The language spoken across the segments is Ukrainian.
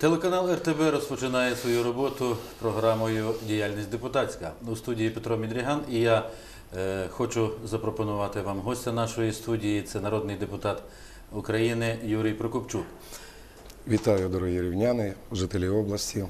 Телеканал РТБ розпочинає свою роботу програмою Діяльність депутатська у студії Петро Мідріган. І я е, хочу запропонувати вам гостя нашої студії. Це народний депутат України Юрій Прокопчук. Вітаю, дорогі рівняни, жителі області,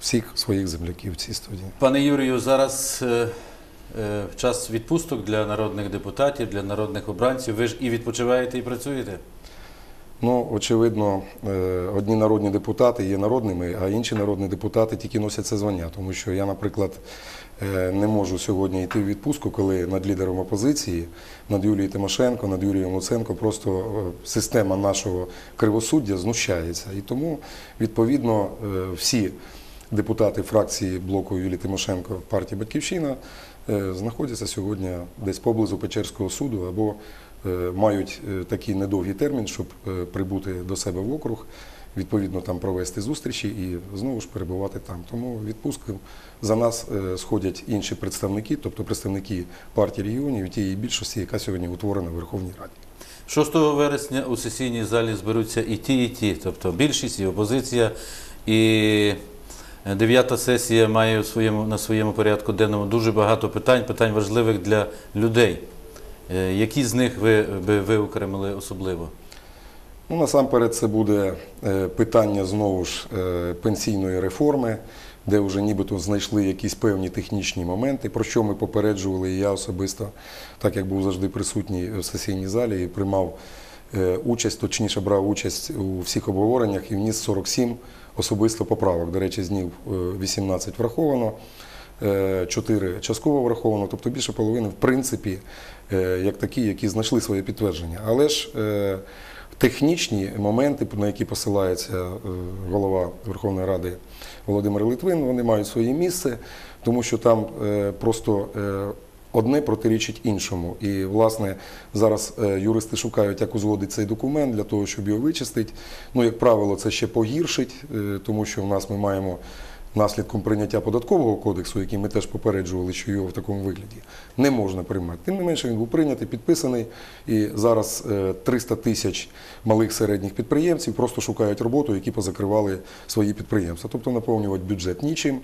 всіх своїх земляків в цій студії. Пане Юрію, зараз е, е, час відпусток для народних депутатів, для народних обранців. Ви ж і відпочиваєте, і працюєте. Ну, очевидно, е, одні народні депутати є народними, а інші народні депутати тільки носять це звання. Тому що я, наприклад, е, не можу сьогодні йти в відпустку, коли над лідером опозиції, над Юлією Тимошенко, над Юрієм Луценко просто е, система нашого кривосуддя знущається. І тому, відповідно, всі депутати фракції блоку Юлії Тимошенко партії Батьківщина знаходяться сьогодні десь поблизу Печерського суду або мають е, такий недовгий термін, щоб е, прибути до себе в округ, відповідно там провести зустрічі і знову ж перебувати там. Тому відпустку за нас е, сходять інші представники, тобто представники партії регіонів тієї більшості, яка сьогодні утворена в Верховній Раді. 6 вересня у сесійній залі зберуться і ті, і ті, тобто більшість, і опозиція. І дев'ята сесія має на своєму порядку денному дуже багато питань, питань важливих для людей. Е, Які з них ви би виокремили особливо? Ну, насамперед, це буде е, питання знову ж е, пенсійної реформи, де вже нібито знайшли якісь певні технічні моменти, про що ми попереджували і я особисто, так як був завжди присутній в сесійній залі і приймав участь, точніше брав участь у всіх обговореннях і вніс 47 особисто поправок. До речі, з них е, 18 враховано. 4 частково враховано, тобто більше половини, в принципі, е, як такі, які знайшли своє підтвердження. Але ж е, технічні моменти, на які посилається е, голова Верховної Ради Володимир Литвин, вони мають своє місце, тому що там е, просто е, одне протирічить іншому. І, власне, зараз е, юристи шукають, як узгодити цей документ для того, щоб його вичистити. Ну, як правило, це ще погіршить, е, тому що в нас ми маємо наслідком прийняття податкового кодексу, який ми теж попереджували, що його в такому вигляді не можна приймати. Тим не менше, він був прийнятий, підписаний, і зараз е, 300 тисяч малих середніх підприємців просто шукають роботу, які позакривали свої підприємства, тобто наповнювати бюджет нічим.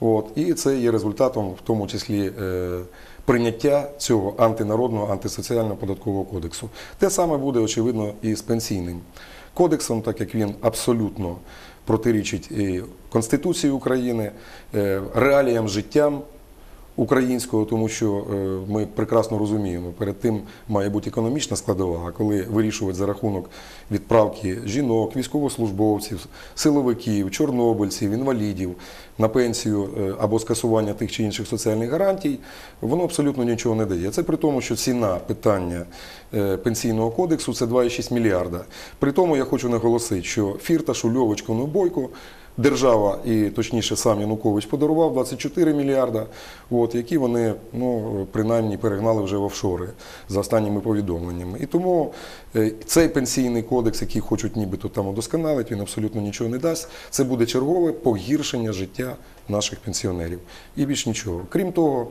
От, і це є результатом, в тому числі. е, Прийняття цього антинародного, антисоціального податкового кодексу. Те саме буде, очевидно, і з пенсійним кодексом, так як він абсолютно протирічить і Конституції України, е, реаліям життям українського, тому що е, ми прекрасно розуміємо, перед тим має бути економічна складова, а коли вирішувати за рахунок відправки жінок, військовослужбовців, силовиків, чорнобильців, інвалідів на пенсію е, або скасування тих чи інших соціальних гарантій, воно абсолютно нічого не дає. Це при тому, що ціна питання е, пенсійного кодексу це 2,6 мільярда. При тому я хочу наголосити, що Фірташу, Льовочкину, Бойко Держава і точніше сам Янукович подарував 24 мільярда, от, які вони ну, принаймні перегнали вже в офшори за останніми повідомленнями. І тому е, цей пенсійний кодекс, який хочуть нібито там удосконалити, він абсолютно нічого не дасть. Це буде чергове погіршення життя наших пенсіонерів. І більш нічого. Крім того,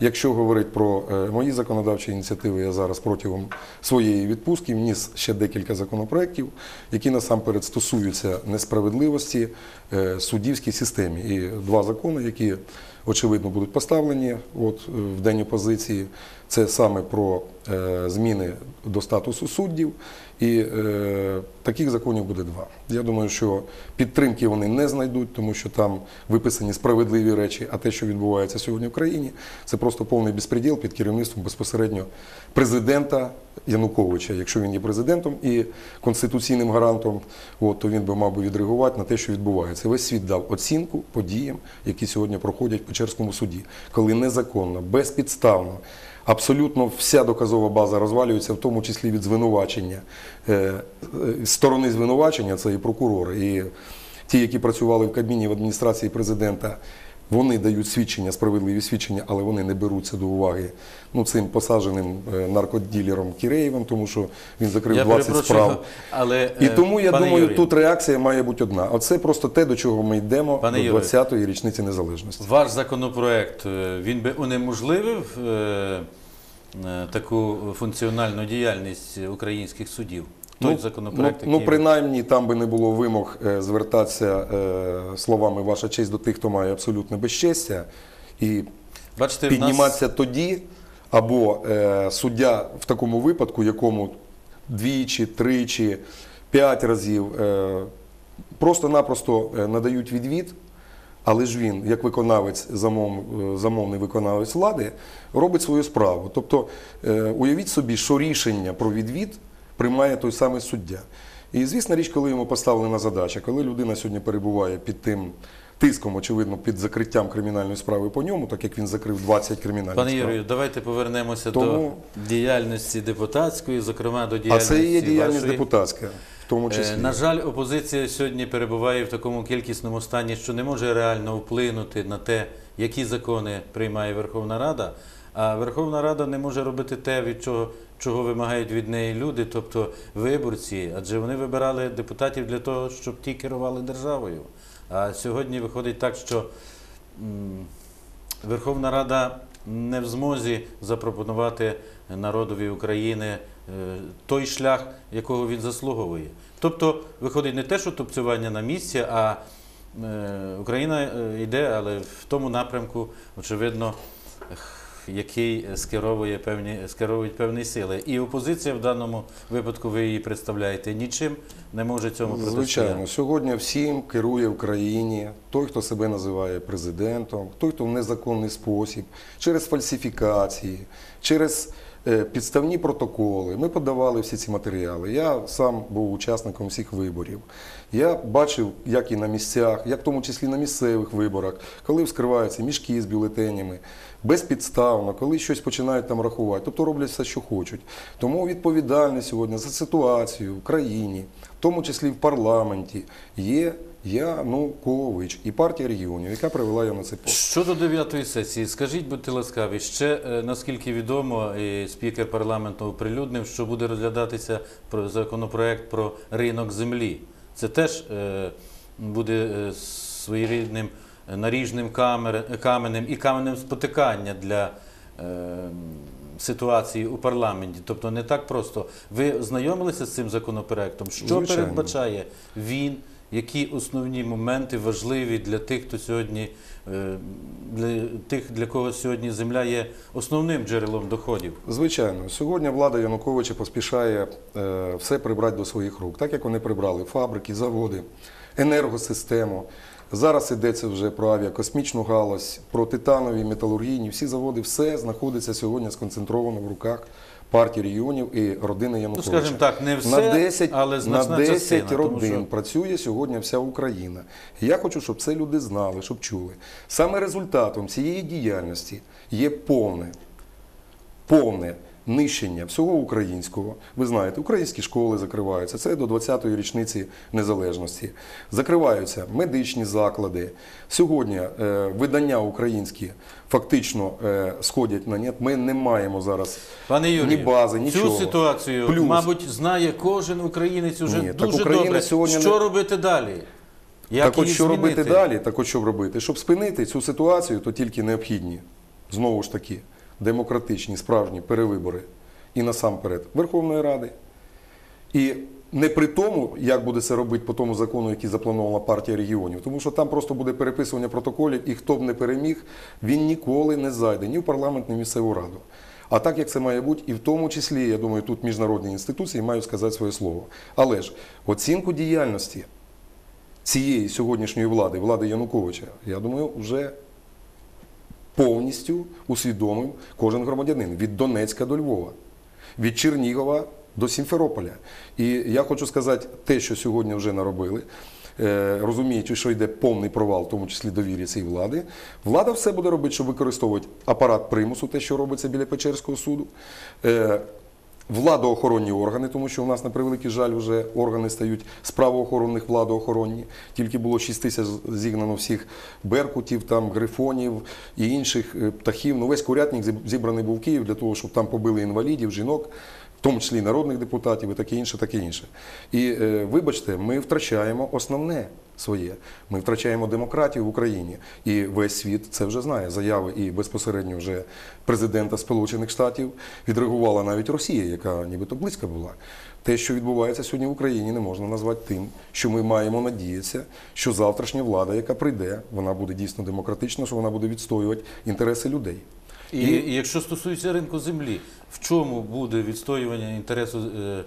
якщо говорити про е, мої законодавчі ініціативи, я зараз протягом своєї відпустки вніс ще декілька законопроєктів, які насамперед стосуються несправедливості е, суддівській системі. І два закони, які очевидно будуть поставлені от, е, в день опозиції, це саме про зміни до статусу суддів. І е, таких законів буде два. Я думаю, що підтримки вони не знайдуть, тому що там виписані справедливі речі. А те, що відбувається сьогодні в країні, це просто повний безпреділ під керівництвом безпосередньо президента Януковича. Якщо він є президентом і конституційним гарантом, от, то він би мав би відреагувати на те, що відбувається. Весь світ дав оцінку подіям, які сьогодні проходять в Печерському суді, коли незаконно, безпідставно. Абсолютно вся доказова база розвалюється, в тому числі від звинувачення. Е, е, сторони звинувачення це і прокурори, і ті, які працювали в Кабміні в адміністрації президента, вони дають свідчення, справедливі свідчення, але вони не беруться до уваги ну, цим посадженим е, наркоділером Кіреєвим, тому що він закрив Я 20 справ. але І тому я думаю, Юрію, тут реакція має бути одна. Оце просто те, до чого ми йдемо Пане до 20-ї річниці незалежності. Ваш законопроект він би унеможливив таку функціональну діяльність українських судів. той ну, законопроект, ну, який ну, принаймні там би не було вимог е, звертатися е, словами ваша честь до тих, хто має абсолютне безчестя, і бачите, в нас підніматися тоді, або е, суддя в такому випадку, якому двічі, тричі, п'ять разів е, просто-напросто е, надають відвід. Але ж він, як виконавець, замов, е, замовний виконавець влади, робить свою справу. Тобто, е, уявіть собі, що рішення про відвід приймає той самий суддя. І звісна річ, коли йому поставлена задача, коли людина сьогодні перебуває під тим тиском, очевидно, під закриттям кримінальної справи по ньому, так як він закрив 20 кримінальних Пане справ. Юрію, давайте повернемося Тому- до діяльності депутатської, зокрема до А це і є діяльність вашої. депутатська, тому числі. Е, На жаль, опозиція сьогодні перебуває в такому кількісному стані, що не може реально вплинути на те, які закони приймає Верховна Рада. А Верховна Рада не може робити те, від чого, чого вимагають від неї люди, тобто виборці, адже вони вибирали депутатів для того, щоб ті керували державою. А сьогодні виходить так, що Верховна Рада не в змозі запропонувати народові України той шлях, якого він заслуговує. Тобто виходить не те, що тупцювання на місці, а е, Україна е, йде, але в тому напрямку, очевидно, який скеровує певні, скеровують певні сили. І опозиція в даному випадку, ви її представляєте, нічим не може цьому протистояти. Звичайно, сьогодні всім керує в країні той, хто себе називає президентом, той, хто в незаконний спосіб, через фальсифікації, через е, підставні протоколи. Ми подавали всі ці матеріали. Я сам був учасником всіх виборів. Я бачив, як і на місцях, як в тому числі на місцевих виборах, коли вскриваються мішки з бюлетенями, безпідставно, коли щось починають там рахувати. Тобто роблять все, що хочуть. Тому відповідальність сьогодні за ситуацію в країні, в тому числі в парламенті, є Янукович і партія регіонів, яка привела його на цей пост. Щодо дев'ятої сесії, скажіть, будьте ласкаві, ще е, наскільки відомо, і спікер парламенту оприлюднив, що буде розглядатися про законопроект про ринок землі. Це теж е, буде е, своєрідним наріжним каменем і каменем спотикання для ситуації у парламенті. Тобто не так просто. Ви знайомилися з цим законопроектом? Що Звичайно. передбачає він? Які основні моменти важливі для тих, хто сьогодні е, для тих, для кого сьогодні земля є основним джерелом доходів? Звичайно, сьогодні влада Януковича поспішає е, все прибрати до своїх рук, так як вони прибрали фабрики, заводи, енергосистему. Зараз йдеться вже про авіакосмічну галузь, про титанові, металургійні. Всі заводи, все знаходиться сьогодні сконцентровано в руках партії регіонів і родини Ну, скажімо так, не все, на 10, але на 10 частина. тому родин що- працює сьогодні вся Україна. І я хочу, щоб це люди знали, щоб чули. Саме результатом цієї діяльності є повне, повне нищення всього українського. Ви знаєте, українські школи закриваються. Це до 20-ї річниці незалежності. Закриваються медичні заклади. Сьогодні е, видання українські фактично е, сходять на нет. Ми не маємо зараз Пане Юрію, ні бази, нічого. цю ситуацію, Плюс. мабуть, знає кожен українець уже Ні, так дуже Україна добре. сьогодні що не- робити далі? Як так от що змінити? робити далі? Так от що робити? Щоб спинити цю ситуацію, то тільки необхідні, знову ж таки, демократичні, справжні перевибори. І насамперед Верховної Ради. І не при тому, як буде це робити по тому закону, який запланована партія регіонів, тому що там просто буде переписування протоколів, і хто б не переміг, він ніколи не зайде ні в парламент, ні в місцеву раду. А так як це має бути, і в тому числі, я думаю, тут міжнародні інституції мають сказати своє слово. Але ж оцінку діяльності цієї сьогоднішньої влади, влади Януковича, я думаю, вже повністю усвідомив кожен громадянин від Донецька до Львова, від Чернігова до Сімферополя. І я хочу сказати, те, що сьогодні вже наробили. е, Розуміючи, що йде повний провал, в тому числі довір'я цієї влади, влада все буде робити, щоб використовувати апарат примусу, те, що робиться біля Печерського суду, е, владоохоронні органи, тому що у нас на превеликий жаль вже органи стають з правоохоронних владоохоронні. Тільки було 6 тисяч зігнано всіх беркутів, там грифонів і інших е, птахів. Ну весь курятник зібраний був в Київ для того, щоб там побили інвалідів, жінок. В тому числі народних депутатів, і таке інше, таке інше. І е, вибачте, ми втрачаємо основне своє. Ми втрачаємо демократію в Україні. І весь світ це вже знає. Заяви і безпосередньо вже президента Сполучених Штатів відреагувала навіть Росія, яка нібито близька була. Те, що відбувається сьогодні в Україні, не можна назвати тим, що ми маємо надіятися, що завтрашня влада, яка прийде, вона буде дійсно демократична, що вона буде відстоювати інтереси людей. І, і якщо стосується ринку землі, в чому буде відстоювання інтересу е,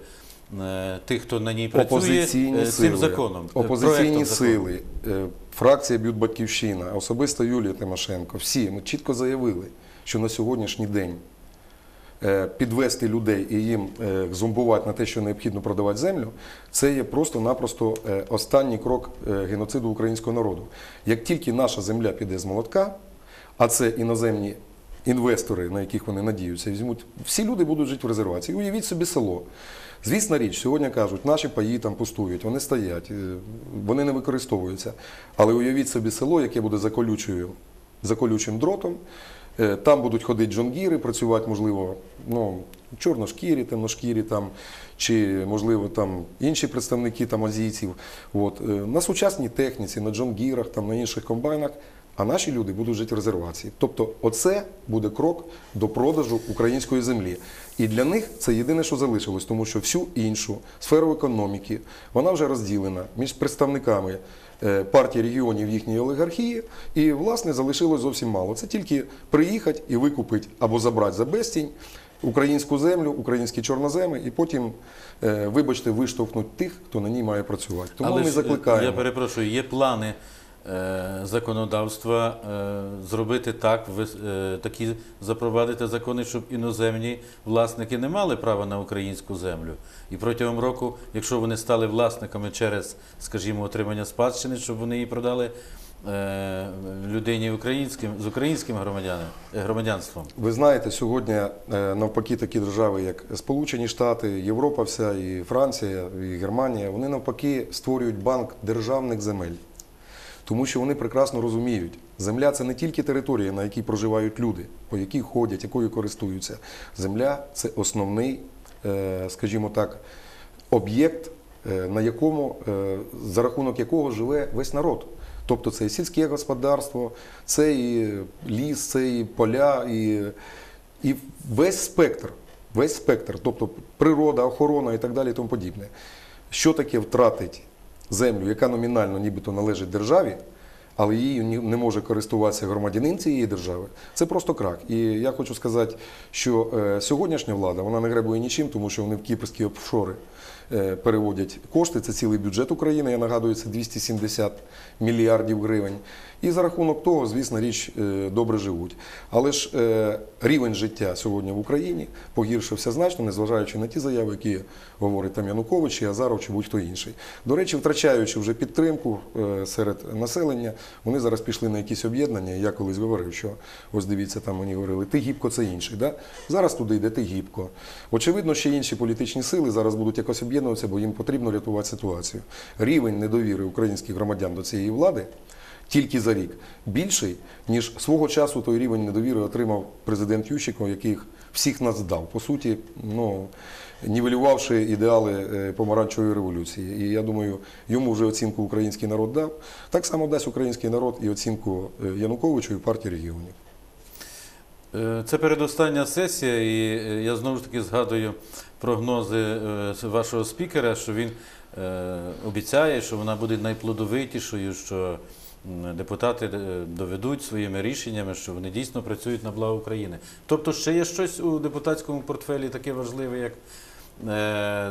тих, хто на ній працює Опозиційні е, сили, цим законом? е, опозиційні сили, е, фракція Б'ют Батьківщина, особисто Юлія Тимошенко, всі ми чітко заявили, що на сьогоднішній день е, підвести людей і їм е, зомбувати на те, що необхідно продавати землю, це є просто-напросто е, останній крок е, геноциду українського народу. Як тільки наша земля піде з молотка, а це іноземні інвестори, на яких вони надіються, візьмуть, всі люди будуть жити в резервації. Уявіть собі село. Звісна річ, сьогодні кажуть, наші паї там пустують, вони стоять, е, вони не використовуються. Але уявіть собі село, яке буде за колючою, за колючим дротом. Е, Там будуть ходити джонгіри, працювати, можливо, ну, чорношкірі, темношкірі, там, чи, можливо, там інші представники там, азійців. От. е, На сучасній техніці, на джонгірах, там, на інших комбайнах, а наші люди будуть жити в резервації. Тобто, оце буде крок до продажу української землі. І для них це єдине, що залишилось, тому що всю іншу сферу економіки вона вже розділена між представниками е, партії регіонів їхньої олігархії, і власне залишилось зовсім мало. Це тільки приїхати і викупити або забрати за безцінь українську землю, українські чорноземи, і потім, е, вибачте, виштовхнуть тих, хто на ній має працювати. Тому Але ми е, закликаємо. Я перепрошую, є плани законодавства е, зробити так, е, такі запровадити закони, щоб іноземні власники не мали права на українську землю. І протягом року, якщо вони стали власниками через, скажімо, отримання спадщини, щоб вони її продали е, людині українським з українським е, громадянством. Ви знаєте, сьогодні е, навпаки такі держави, як Сполучені Штати, Європа, вся і Франція, і Германія, вони навпаки створюють банк державних земель. Тому що вони прекрасно розуміють, земля це не тільки територія, на якій проживають люди, по якій ходять, якою користуються. Земля це основний, е, скажімо так, об'єкт, е, на якому, е, за рахунок якого живе весь народ. Тобто це і сільське господарство, це і ліс, це і поля, і, і весь спектр. Весь спектр, тобто природа, охорона і так далі, і тому подібне. Що таке втратить землю, яка номінально нібито належить державі, але її не може користуватися громадянин цієї держави, це просто крак. І я хочу сказати, що е, сьогоднішня влада вона не гребує нічим, тому що вони в кіпрські офшори переводять кошти. Це цілий бюджет України. Я нагадую, це 270 мільярдів гривень. І за рахунок того, звісно, річ е, добре живуть. Але ж е, рівень життя сьогодні в Україні погіршився значно, незважаючи на ті заяви, які говорить там Янукович, чи Азаров, чи будь-хто інший. До речі, втрачаючи вже підтримку е, серед населення, вони зараз пішли на якісь об'єднання. Я колись говорив, що ось дивіться, там мені говорили, ти гібко, це інший. Да? Зараз туди йде ти гібко. Очевидно, ще інші політичні сили зараз будуть якось об'єднуватися, бо їм потрібно рятувати ситуацію. Рівень недовіри українських громадян до цієї влади тільки за рік більший, ніж свого часу той рівень недовіри отримав президент Ющенко, який всіх нас здав. По суті, ну, нівелювавши ідеали е, помаранчевої революції. І я думаю, йому вже оцінку український народ дав. Так само дасть український народ і оцінку е, Януковичу і партії регіонів. Е, Це передостання сесія, і я знову ж таки згадую прогнози е, вашого спікера, що він е, обіцяє, що вона буде найплодовитішою, що депутати е, доведуть своїми рішеннями, що вони дійсно працюють на благо України. Тобто, ще є щось у депутатському портфелі таке важливе, як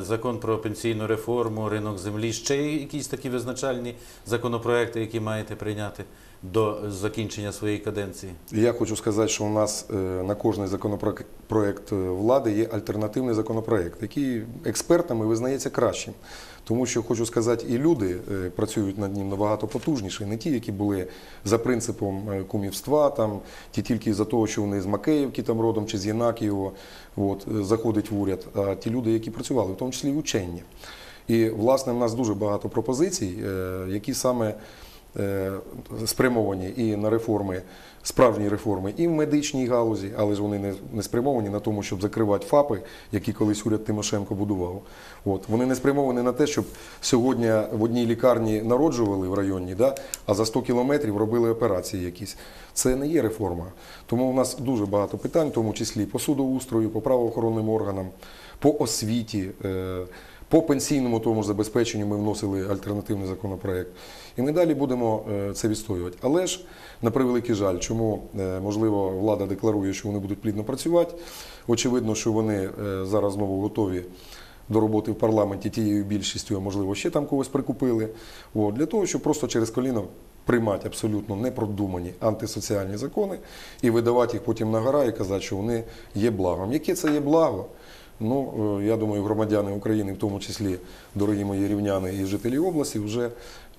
закон про пенсійну реформу, ринок землі, ще є якісь такі визначальні законопроекти, які маєте прийняти до закінчення своєї каденції. Я хочу сказати, що у нас е, на кожний законопроект е, влади є альтернативний законопроект, який експертами визнається кращим. Тому що хочу сказати, і люди е, працюють над ним набагато потужніше, не ті, які були за принципом кумівства, там ті тільки за того, що вони з Макеївки там родом чи з Єнакієво, от, заходить в уряд, а ті люди, які працювали, в тому числі і учення. І власне в нас дуже багато пропозицій, які саме спрямовані і на реформи, справжні реформи, і в медичній галузі, але ж вони не, спрямовані на тому, щоб закривати ФАПи, які колись уряд Тимошенко будував. От. Вони не спрямовані на те, щоб сьогодні в одній лікарні народжували в районі, да, а за 100 кілометрів робили операції якісь. Це не є реформа. Тому у нас дуже багато питань, в тому числі по судоустрою, по правоохоронним органам, по освіті. По пенсійному тому ж забезпеченню ми вносили альтернативний законопроект. І ми далі будемо е, це відстоювати. Але ж, на превеликий жаль, чому, е, можливо, влада декларує, що вони будуть плідно працювати. Очевидно, що вони е, зараз знову готові до роботи в парламенті тією більшістю, а можливо, ще там когось прикупили. От, для того, щоб просто через коліно приймати абсолютно непродумані антисоціальні закони і видавати їх потім на гора і казати, що вони є благом. Яке це є благо? Ну, е, я думаю, громадяни України, в тому числі дорогі мої рівняни і жителі області, вже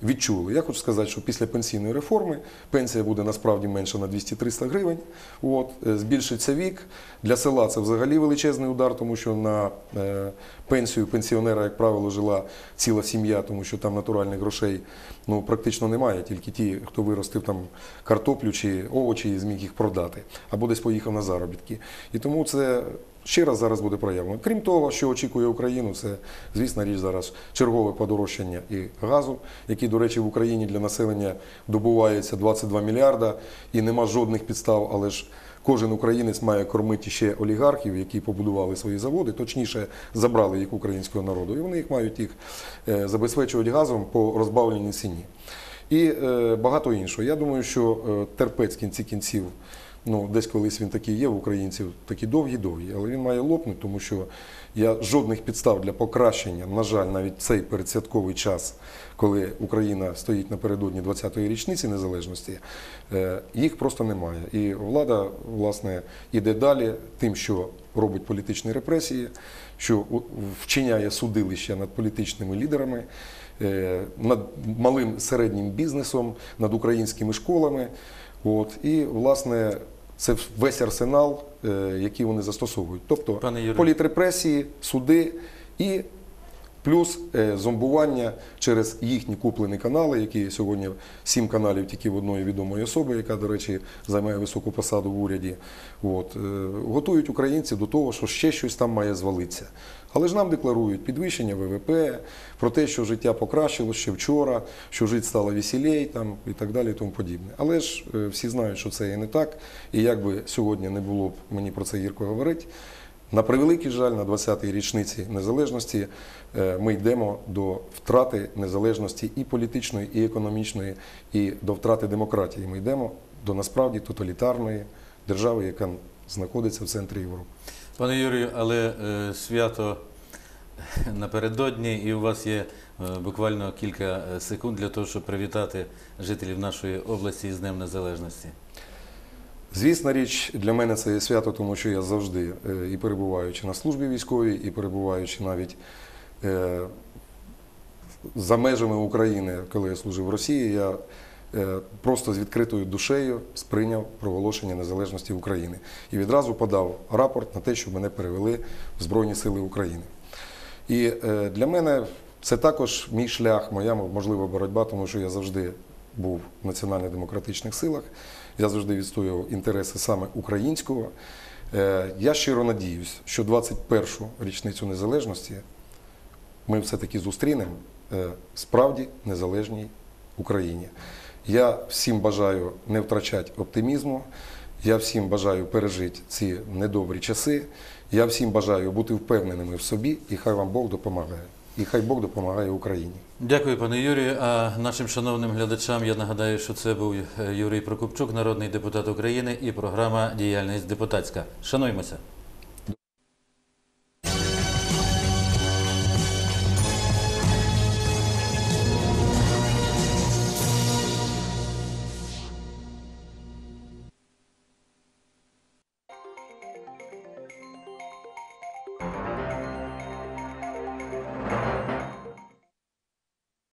відчули. Я хочу сказати, що після пенсійної реформи пенсія буде насправді менша на 200-300 гривень. От, е, збільшиться вік. Для села це взагалі величезний удар, тому що на е, пенсію пенсіонера, як правило, жила ціла сім'я, тому що там натуральних грошей ну, практично немає, тільки ті, хто виростив там картоплю чи овочі і зміг їх продати, або десь поїхав на заробітки. І тому це ще раз зараз буде проявлено. Крім того, що очікує Україну, це, звісно, річ зараз чергове подорожчання і газу, який, до речі, в Україні для населення добувається 22 мільярда, і нема жодних підстав, але ж. Кожен українець має кормити ще олігархів, які побудували свої заводи, точніше забрали їх українського народу, і вони їх мають їх е, забезпечувати газом по розбавленій ціні. І е, багато іншого. Я думаю, що е, терпець кінці кінців, ну десь колись він такий є в українців, такі довгі-довгі, але він має лопнути, тому що я жодних підстав для покращення, на жаль, навіть цей передсвятковий час, коли Україна стоїть напередодні 20-ї річниці незалежності, е, їх просто немає. І влада, власне, іде далі тим, що робить політичні репресії, що вчиняє судилища над політичними лідерами е, над малим середнім бізнесом, над українськими школами. От, і, власне, це весь арсенал, е, який вони застосовують. Тобто політрепресії, суди і плюс е, зомбування через їхні куплені канали, які сьогодні сім каналів тільки в одної відомої особи, яка, до речі, займає високу посаду в уряді. От, е, готують українців до того, що ще щось там має звалитися. Але ж нам декларують підвищення ВВП, про те, що життя покращилось ще вчора, що жити стало веселей там, і так далі, і тому подібне. Але ж е, всі знають, що це і не так. І як би сьогодні не було б мені про це гірко говорити, на превеликий жаль, на 20-й річниці незалежності е, ми йдемо до втрати незалежності і політичної, і економічної, і до втрати демократії. Ми йдемо до насправді тоталітарної держави, яка знаходиться в центрі Європи. Пане Юрію, але е, свято напередодні, і у вас є е, буквально кілька е, секунд для того, щоб привітати жителів нашої області з Днем Незалежності. Звісна річ, для мене це є свято, тому що я завжди, е, і перебуваючи на службі військовій, і перебуваючи навіть е, за межами України, коли я служив в Росії, я просто з відкритою душею сприйняв проголошення незалежності України і відразу подав рапорт на те, щоб мене перевели в Збройні Сили України. І е, для мене це також мій шлях, моя можливо боротьба, тому що я завжди був в національно-демократичних силах. Я завжди відстоював інтереси саме українського. Е, Я щиро надіюсь, що 21-шу річницю незалежності ми все-таки зустрінемо е, справді незалежній Україні. Я всім бажаю не втрачати оптимізму. Я всім бажаю пережити ці недобрі часи. Я всім бажаю бути впевненими в собі, і хай вам Бог допомагає. І хай Бог допомагає Україні. Дякую, пане Юрію. А нашим шановним глядачам я нагадаю, що це був Юрій Прокопчук, народний депутат України, і програма Діяльність депутатська. Шануймося.